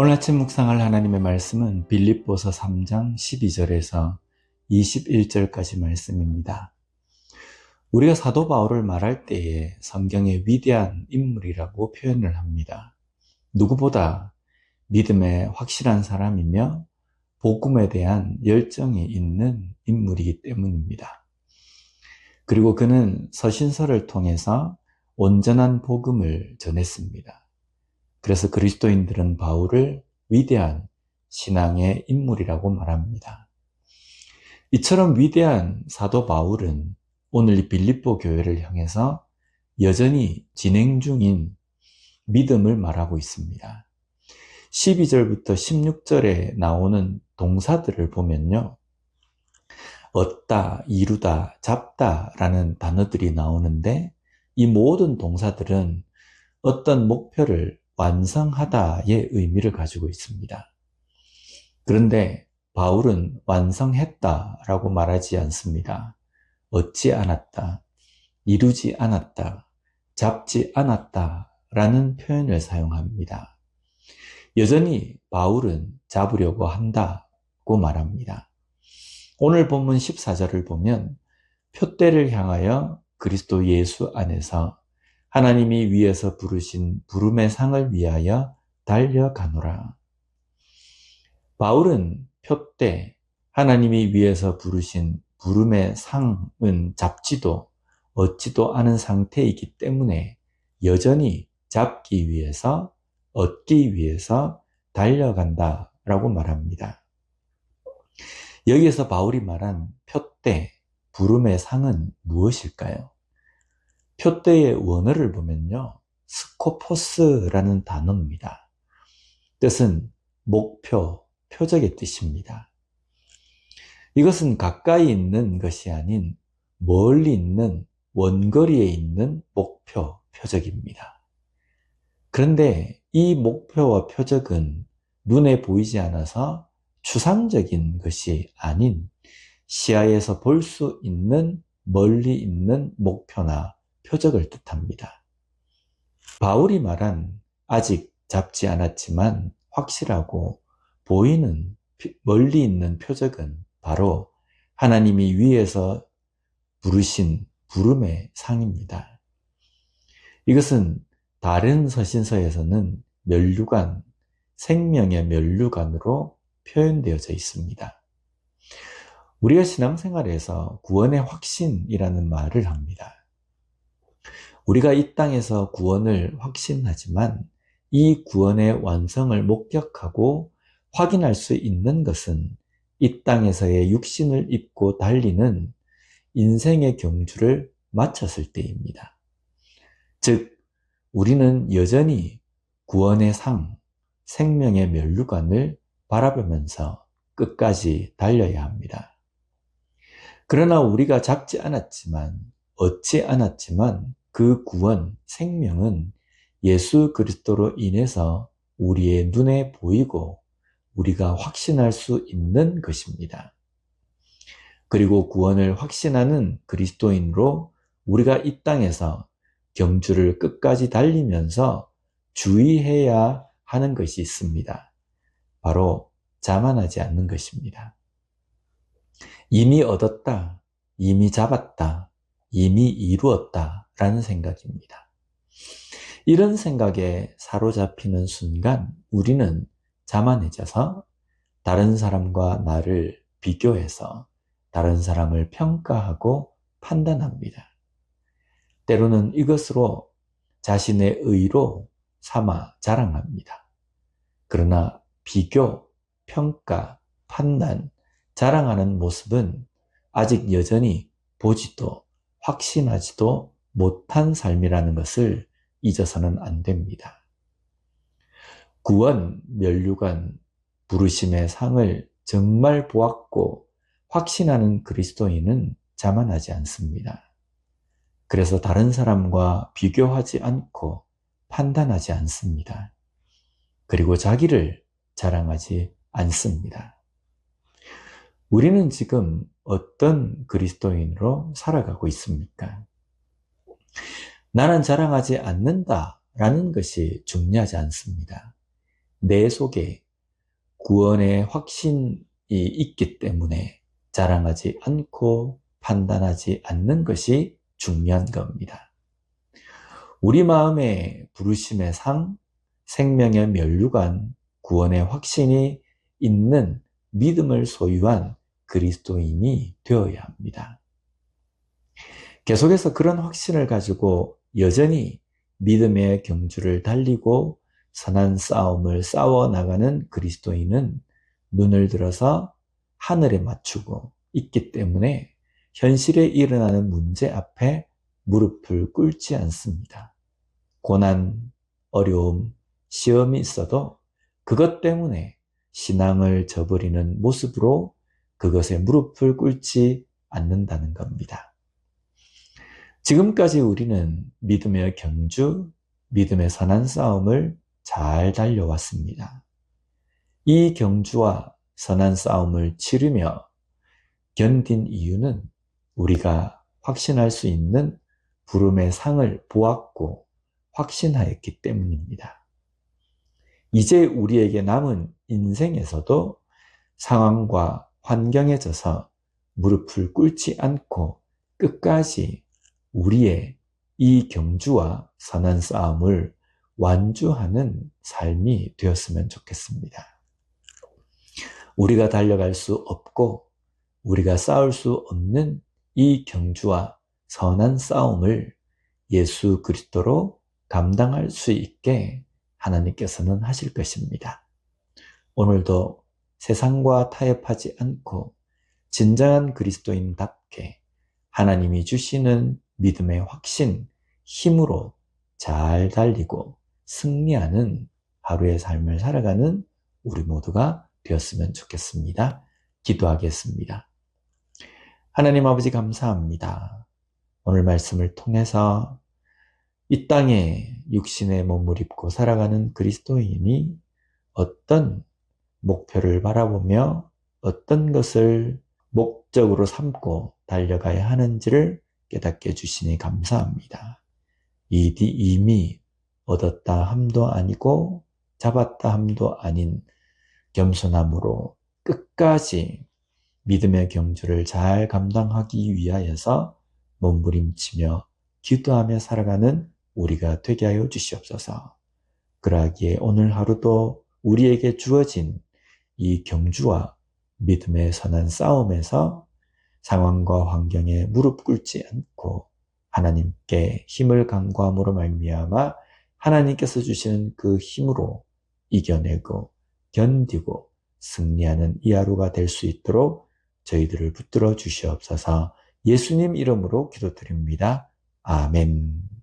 오늘 아침 묵상할 하나님의 말씀은 빌립보서 3장 12절에서 21절까지 말씀입니다. 우리가 사도 바울을 말할 때에 성경의 위대한 인물이라고 표현을 합니다. 누구보다 믿음에 확실한 사람이며 복음에 대한 열정이 있는 인물이기 때문입니다. 그리고 그는 서신서를 통해서 온전한 복음을 전했습니다. 그래서 그리스도인들은 바울을 위대한 신앙의 인물이라고 말합니다. 이처럼 위대한 사도 바울은 오늘 이 빌립보 교회를 향해서 여전히 진행 중인 믿음을 말하고 있습니다. 12절부터 16절에 나오는 동사들을 보면요. 얻다, 이루다, 잡다 라는 단어들이 나오는데 이 모든 동사들은 어떤 목표를 완성하다의 의미를 가지고 있습니다. 그런데 바울은 완성했다라고 말하지 않습니다. 얻지 않았다, 이루지 않았다, 잡지 않았다라는 표현을 사용합니다. 여전히 바울은 잡으려고 한다고 말합니다. 오늘 본문 14절을 보면 표대를 향하여 그리스도 예수 안에서 하나님이 위에서 부르신 부름의 상을 위하여 달려가노라. 바울은 표때 하나님이 위에서 부르신 부름의 상은 잡지도 얻지도 않은 상태이기 때문에 여전히 잡기 위해서 얻기 위해서 달려간다 라고 말합니다. 여기에서 바울이 말한 표때 부름의 상은 무엇일까요? 표대의 원어를 보면요. 스코포스라는 단어입니다. 뜻은 목표, 표적의 뜻입니다. 이것은 가까이 있는 것이 아닌 멀리 있는 원거리에 있는 목표, 표적입니다. 그런데 이 목표와 표적은 눈에 보이지 않아서 추상적인 것이 아닌 시야에서 볼 수 있는 멀리 있는 목표나 표적을 뜻합니다. 바울이 말한 아직 잡지 않았지만 확실하고 보이는 멀리 있는 표적은 바로 하나님이 위에서 부르신 부름의 상입니다. 이것은 다른 서신서에서는 멸류관, 생명의 멸류관으로 표현되어져 있습니다. 우리가 신앙생활에서 구원의 확신이라는 말을 합니다. 우리가 이 땅에서 구원을 확신하지만 이 구원의 완성을 목격하고 확인할 수 있는 것은 이 땅에서의 육신을 입고 달리는 인생의 경주를 마쳤을 때입니다. 즉, 우리는 여전히 구원의 상, 생명의 멸류관을 바라보면서 끝까지 달려야 합니다. 그러나 우리가 잡지 않았지만, 얻지 않았지만, 그 구원, 생명은 예수 그리스도로 인해서 우리의 눈에 보이고 우리가 확신할 수 있는 것입니다. 그리고 구원을 확신하는 그리스도인으로 우리가 이 땅에서 경주를 끝까지 달리면서 주의해야 하는 것이 있습니다. 바로 자만하지 않는 것입니다. 이미 얻었다, 이미 잡았다, 이미 이루었다 라는 생각입니다. 이런 생각에 사로잡히는 순간 우리는 자만해져서 다른 사람과 나를 비교해서 다른 사람을 평가하고 판단합니다. 때로는 이것으로 자신의 의로 삼아 자랑합니다. 그러나 비교, 평가, 판단, 자랑하는 모습은 아직 여전히 보지도 확신하지도 못한 삶이라는 것을 잊어서는 안 됩니다. 구원, 멸류관, 부르심의 상을 정말 보았고 확신하는 그리스도인은 자만하지 않습니다. 그래서 다른 사람과 비교하지 않고 판단하지 않습니다. 그리고 자기를 자랑하지 않습니다. 우리는 지금 어떤 그리스도인으로 살아가고 있습니까? 나는 자랑하지 않는다 라는 것이 중요하지 않습니다. 내 속에 구원의 확신이 있기 때문에 자랑하지 않고 판단하지 않는 것이 중요한 겁니다. 우리 마음의 부르심의 상, 생명의 면류관, 구원의 확신이 있는 믿음을 소유한 그리스도인이 되어야 합니다. 계속해서 그런 확신을 가지고 여전히 믿음의 경주를 달리고 선한 싸움을 싸워 나가는 그리스도인은 눈을 들어서 하늘에 맞추고 있기 때문에 현실에 일어나는 문제 앞에 무릎을 꿇지 않습니다. 고난, 어려움, 시험이 있어도 그것 때문에 신앙을 저버리는 모습으로 그것에 무릎을 꿇지 않는다는 겁니다. 지금까지 우리는 믿음의 경주, 믿음의 선한 싸움을 잘 달려왔습니다. 이 경주와 선한 싸움을 치르며 견딘 이유는 우리가 확신할 수 있는 부름의 상을 보았고 확신하였기 때문입니다. 이제 우리에게 남은 인생에서도 상황과 환경에 져서 무릎을 꿇지 않고 끝까지 우리의 이 경주와 선한 싸움을 완주하는 삶이 되었으면 좋겠습니다. 우리가 달려갈 수 없고 우리가 싸울 수 없는 이 경주와 선한 싸움을 예수 그리스도로 감당할 수 있게 하나님께서는 하실 것입니다. 오늘도 세상과 타협하지 않고 진정한 그리스도인답게 하나님이 주시는 믿음의 확신, 힘으로 잘 달리고 승리하는 하루의 삶을 살아가는 우리 모두가 되었으면 좋겠습니다. 기도하겠습니다. 하나님 아버지 감사합니다. 오늘 말씀을 통해서 이 땅에 육신의 몸을 입고 살아가는 그리스도인이 어떤 목표를 바라보며 어떤 것을 목적으로 삼고 달려가야 하는지를 깨닫게 해주시니 감사합니다. 이미 얻었다 함도 아니고 잡았다 함도 아닌 겸손함으로 끝까지 믿음의 경주를 잘 감당하기 위하여서 몸부림치며 기도하며 살아가는 우리가 되게 하여 주시옵소서. 그러기에 오늘 하루도 우리에게 주어진 이 경주와 믿음의 선한 싸움에서 상황과 환경에 무릎 꿇지 않고 하나님께 힘을 간구함으로 말미암아 하나님께서 주시는 그 힘으로 이겨내고 견디고 승리하는 이 하루가 될 수 있도록 저희들을 붙들어 주시옵소서 예수님 이름으로 기도드립니다. 아멘.